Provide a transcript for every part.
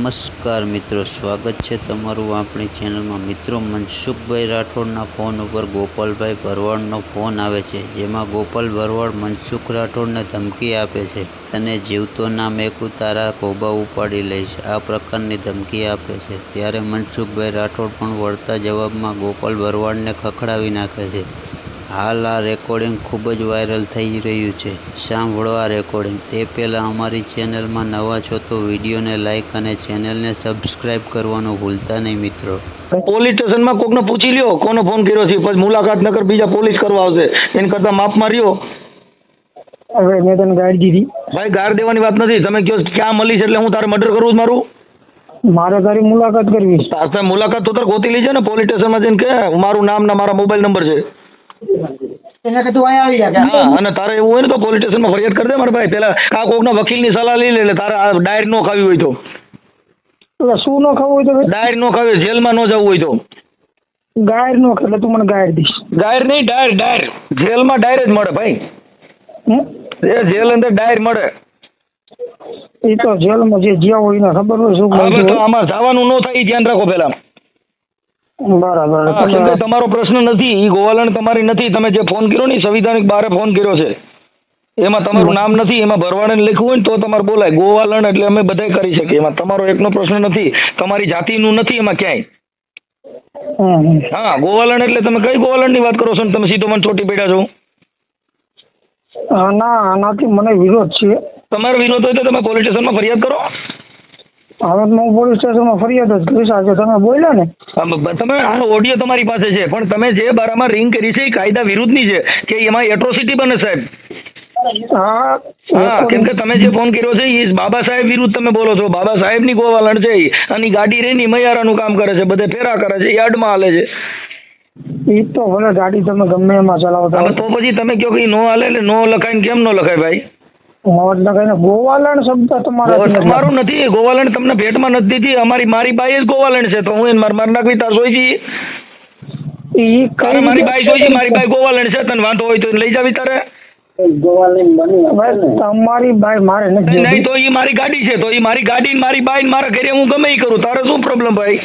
નમસ્કાર મિત્રો, સ્વાગત છે તમારું આપણી ચેનલમાં. મિત્રો, મનસુખભાઈ રાઠોડના ફોન ઉપર ગોપાલભાઈ ભરવાડનો ફોન આવે છે, જેમાં ગોપાલ ભરવાડ મનસુખ રાઠોડને ધમકી આપે છે તને જીવતો ના મેકું તારા કોબા ઉપાડી લઈશ આ પ્રકારની ધમકી આપે છે. ત્યારે મનસુખભાઈ રાઠોડ પણ વળતા જવાબમાં ગોપાલ ભરવાડને ખખડાવી નાખે છે. હાલ આ રેકોર્ડિંગ ખૂબ જ વાયરલ થઈ રહ્યું છે. સાંભળો આ રેકોર્ડિંગ તે પહેલાં અમારી ચેનલમાં નવા છો તો વિડીયોને લાઇક અને ચેનલને સબસ્ક્રાઇબ કરવાનું ભૂલતા નહીં મિત્રો. પોલીસ સ્ટેશનમાં કોકને પૂછી લ્યો કોનો ફોન કર્યો છે પછી મુલાકાત નગર બીજા પોલીસ કરવા આવશે. એને કરતાં માપમાં રહ્યો હવે મેં તને ગાડી દીધી. ભાઈ ગાર દેવાની વાત નથી. તમે કહો ક્યાં મળીશ એટલે હું તારે મર્ડર કરું મારું? મારે તારી મુલાકાત કરવી મુલાકાત તો તારે ગોતી લેજે ને પોલીસ સ્ટેશનમાં જઈને કે મારું નામ ને મારા મોબાઈલ નંબર છે. એને અહીંયા આવી હા અને તારે એવું હોય ને તો પોલીસ સ્ટેશનમાં ફરિયાદ કરી દે મારા ભાઈ. પેલા કા કોકના વકીલની સલાહ લઈ લે એટલે તારે આ ડાયર નો ખાવી હોય તો. શું નો ખાવું હોય તો ડાયર નો ખાવી જેલમાં ન જવું હોય તો. ગાયર નો એટલે તું મને ગાયર દઈશ. નહીં ડાયર ડાયર. જેલમાં ડાયર જ મળે ભાઈ? એ જેલ અંદર ડાયર મળે. એ તો જેલમાં જે જ્યાં હોય ને ખબર હોય શું. આમાં જવાનું ન થાય ધ્યાન રાખો પેલા. બરાબર. કેમ તમારો પ્રશ્ન નથી એ ગોવાલણ તમારી નથી. તમે જે ફોન કર્યો ને સંવિધાનિક બારે ફોન કર્યો છે. એમાં તમારું નામ નથી એમાં ભરવાડે લખ્યું હોય ને તો તમારે બોલાય. ગોવાલણ એટલે અમે બધાય કરી શકીએ. એમાં તમારો એકનો પ્રશ્ન નથી તમારી જાતિનું નથી એમાં ક્યાંય. હા ગોવાલણ એટલે તમે કઈ ગોવાલણની વાત કરો છો ને? તમે સીધો મને ચોટી પડ્યા છો. ના આનાથી મને વિરોધ છે. તમારો વિરોધ હોય તો તમે પોલીસ સ્ટેશનમાં ફરિયાદ કરો. હવે તો હું પોલીસ સ્ટેશનમાં ફરિયાદ જ કરીશ આજે તમે બોલ્યા ને. તમે આ ઓડિયો તમારી પાસે છે પણ તમે જે બારામાં રિંગ કરી છે એ કાયદા વિરુદ્ધની છે કે એમાં એટ્રોસિટી બને સાહેબ? હા. કેમ કે તમે જે ફોન કર્યો છે એ બાબા સાહેબ વિરુદ્ધ તમે બોલો છો. બાબા સાહેબની ગોવાલણ છે. અને ગાડી રેની મૈયારાનું કામ કરે છે બધે ફેરા કરે છે યાર્ડમાં હાલે છે. એ તો ભલે ગાડી તમે ગમે એમાં ચલાવતા હવે તો પછી તમે કયો કે નો હાલે એટલે નો લખાય ને કેમ નો લખાય ભાઈ? મોજ ગોવાલણ શબ્દ તમારા તમારું નથી ગોવાલણ તમને ભેટમાં નથી દીધી. અમારી મારી બાઈ જ ગોવાલણ છે. તો હું એને માર માર નાખવી તાર જોઈ જી મારી બાઈ જોઈ જી મારી બાઈ ગોવાલણ છે. તને વાંધો હોય તો લઈ જાવી તારે. તમારી બાઈ મારે નથી નહીં તો ઈ મારી ગાડી છે. તો એ મારી ગાડી મારી બાઈ ને મારા ઘરે હું ગમે એ કરું. તારે શું પ્રોબ્લેમ ભાઈ?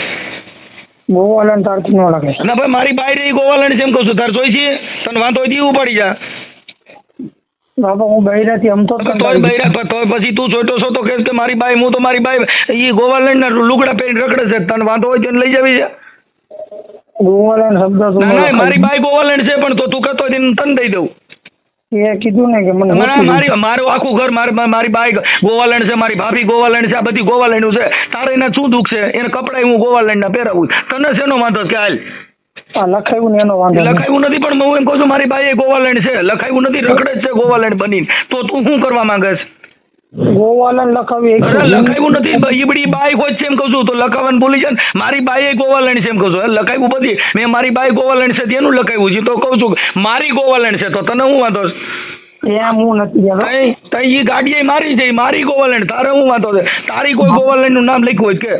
ગોવાલણ તારથી ન લાગે. ના ભાઈ મારી બાઈ રહી ગોવાલણ છે એમ કહું છું. તારે જોઈ છે તને વાંધો હોય તો ઉપાડી જા. બાબા હું બૈરાથી આમ તો તોય બૈરા તોય પછી તું જોઈતો છો તો કે મારી બાઈ હું તો મારી બાઈ ઈ ગોવાલણ ના લુગડા પહેરી રખડે છે. તને વાંધો હોય તો લઈ જાવી છે ગોવાલણ શબ્દ ના ના મારી બાઈ ગોવાલણ છે પણ તો તું કહેતો હોય તને દઈ દઉં. એ કીધું ને કે મને મારી મારું આખું ઘર મારી મારી બાઈ ગોવાલણ છે મારી ભાભી ગોવાલણ છે આ બધી ગોવાલણનું છે. તારે એના શું દુઃખ છે? એને કપડાં હું ગોવાલણના પહેરાવું તને શેનો વાંધો કે હાલ? લખાયું ને એનો વાંધો લખાયું નથી પણ હું એમ કહું છું મારી બાઈ ગોવાલેન્ડ છે. લખાયું નથી રખડે જ છે ગોવાલેન્ડ બની તો તું શું કરવા માંગે છે ગોવાલણ લખાવી લખાયું નથી ઈબડી બાઈક હોય છે એમ કહું છું. તો લખાવન ભૂલી જાય મારી બાઈ એ ગોવાલણ છે એમ કહું છું. લખાયું બધી. મેં મારી બાઈ ગોવાલણ છે તેનું લખાયું છે. તો કહું છું મારી ગોવાલણ છે તો તને હું વાંધો? એમ હું નથી. તઈ તઈ ગાડી મારી છે મારી ગોવાલણ. તારે હું વાંધો છે? તારી કોઈ ગોવાલણનું નામ લખ્યું હોય કે?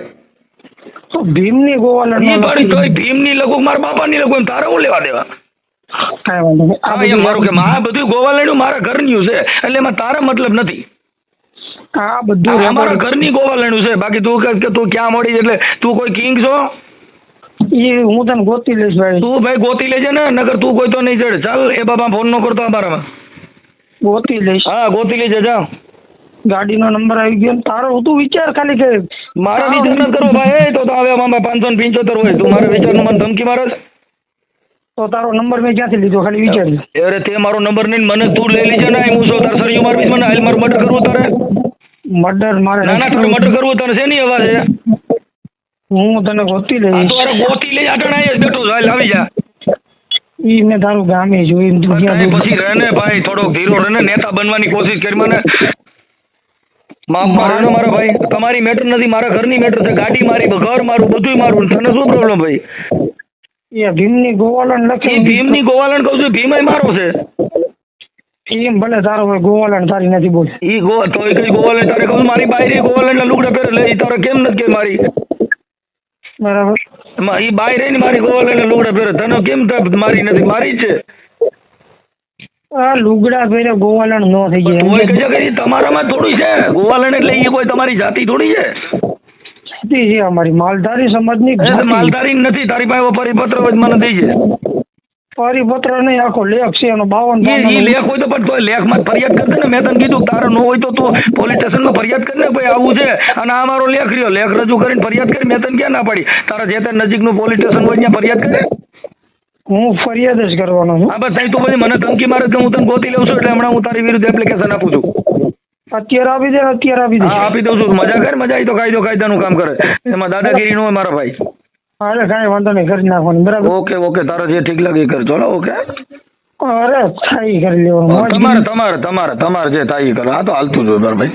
ભીમની ગોવાલણ ઈ પડી તોય ભીમની લખું મારા બાપાની લખું એમ તારે હું લેવા દેવા? કાંઈ વાંધો નહીં. આ એમ મારું કે આ બધું ગોવાલણ મારા ઘરનું છે એટલે એમાં તારે મતલબ નથી. આ બધું અમારા ઘરની ગોવાલણ છે બાકી તું કે તું ક્યાં મળી એટલે તું કોઈ કિંગ છો? એ હું તને ગોતી લઈશ ભાઈ. તું ભાઈ ગોતી લેજે ને નગર તું કોઈ તો નહીં ચડે. ચાલ એ બાબા ફોન નો કરતો અમારામાં. ગોતી લઈશ. હા ગોતી લેજે જા. ગાડીનો નંબર આવી ગયો તારો તું વિચાર ખાલી કે મારા વિચાર નથી કરો ભાઈ તો તો હવે અમારે પાંચસો ને પંચોતેર હોય. તું મારા વિચારનો મને ધમકી મારે તો તારો નંબર મેં ક્યાંથી લીધો? ખાલી વિચાર અરે તે મારો નંબર નહીં મને તું લઈ લેજે ને હું છો તાર સરિયું મારવી મને હાલ મારું મર્ડર કરવું તારે. મર્ડર મારે ના ના તારે મર્ડર કરવું તારે શેની અવાજ છે? હું તને ગોતી લઈ લઈશ તો અરે ગોતી લઈ આટણ આય જ બેઠો હાલ આવી જા. ઈ મેં તારું ગામે જોઈને પછી રહે ને ભાઈ થોડોક ધીરો રહે ને નેતા બનવાની કોશિશ કરી મને. માફમાં રહે મારા ભાઈ તમારી મેટર નથી મારા ઘરની મેટર છે. ગાડી મારી ઘર મારું બધું મારું તને શું પ્રોબ્લેમ ભાઈ? એ ભીમની ગોવાલણ લખે ભીમની ગોવાલણ કહું છું ભીમ મારો છે. એમ ભલે તારો હોય ગોવાલણ તારી નથી બોલ. ઈ ગો તો કઈ ગોવાલણ તારે કહું મારી બાયરી રે ગોવાલણ લુગડા પહેરે લે તારે કેમ નથી કે મારી? બરાબર. ઈ બાયરી મારી ગોવાલણ લુગડા પહેરે. તને કેમ મારી નથી? મારી છે. લુગડા પહેરે ગોવાલણ નો થઈ જાય. છે કે તમારામાં થોડી છે? ગોવાલણ એટલે એ કોઈ તમારી જાતિ થોડી છે? જાતિ છે અમારી. માલધારી સમાજની એ. માલધારી નથી તારી પાસે પરિપત્ર મને દઈ છે. પરિપત્ર નહીં આખો લેખ છે એનો બાવન ઈ લેખ. હોય તો પણ લેખમાં ફરિયાદ કરજે ને. મેં તને કીધું તારો તારે ન હોય તો તું પોલીસ સ્ટેશનમાં ફરિયાદ કરી ને ભાઈ આવું છે. અને આ મારો લેખ રહ્યો. લેખ રજૂ કરીને ફરિયાદ કરી મેં તને ક્યાં ના પાડી? તારા જે તે નજીકનું પોલીસ સ્ટેશન હોય ત્યાં ફરિયાદ કરે? હું ફરિયાદ જ કરવાનો છું. હા બસ સાહેબ તો પછી મને ધમકી મારે કે હું તને ગોતી લઉં છું એટલે હમણાં હું તારી વિરુદ્ધ એપ્લિકેશન આપું છું. અત્યારે આપી દે અત્યારે આપી દે. હા આપી દઉં છું. મજા કરે મજા આવી તો કાયદો કાયદાનું કામ કરે. એમાં દાદાગીરી નું હોય મારા ભાઈ. અરે કાંઈ વાંધો નહીં કરી નાખવાનું બરાબર? ઓકે ઓકે તારે જે ઠીક લાગે એ કર ચલો ઓકે? અરે થાય કરી લેવાનું તમારે તમારે તમારે તમારે જે થાય કરો. આ તો હાલતું જ હોય મારા ભાઈ.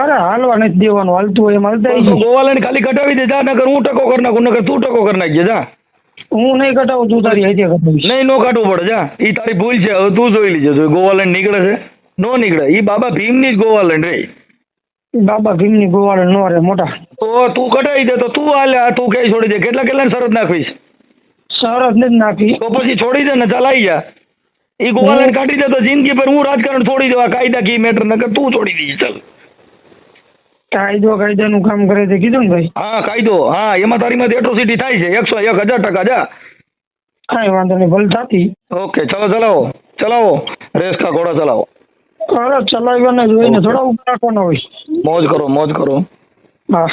અરે હાલવા નથી દેવાનું હાલતું હોય એમ હાલતા તો ગોવાલણ ખાલી કટાવી દે જા નકર હું ટકો કરી નાખું નકર તું ટકો કરી નાખજે જા. હું નહીં કટાવું તું તારી હાથે કટાવીશ. નહીં નો કાઢવું પડે જા. એ તારી ભૂલ છે હવે તું જોઈ લીજે જો ગોવાલેન્ડ નીકળે છે નો નીકળે. એ બાબા ભીમની જ ગોવાલેન્ડ રે. બાબા ભીમની ગોવાલેન્ડ નો રે મોટા. તો તું કઢાવી દે તો તું હાલે આ તું કઈ છોડી દે. કેટલા કેટલા શરત નાખીશ શરત ને જ નાખી. તો પછી છોડી દે ને ચાલ આવી જા. એ ગોવાલેન્ડ કાઢી દે તો જિંદગી પર હું રાજકારણ છોડી દેવા કાયદા કી મેટર નકર તું છોડી દઈશ ચાલ. કાયદો કાયદાનું કામ કરે છે કીધું ને ભાઈ? હા કાયદો. હા એમાં તારીમાંથી એટ્રોસિટી થાય છે. એકસો એક હજાર ટકા જા. કઈ વાંધો નહીં ભલે થતી. ઓકે ચલો ચલાવો. ચલાવો. રેસ કા ઘોડા ચલાવો. અરે ચલાવ્યાને જોઈને થોડા ઉપર રાખવાના હોય. મોજ કરો મોજ કરો. હા.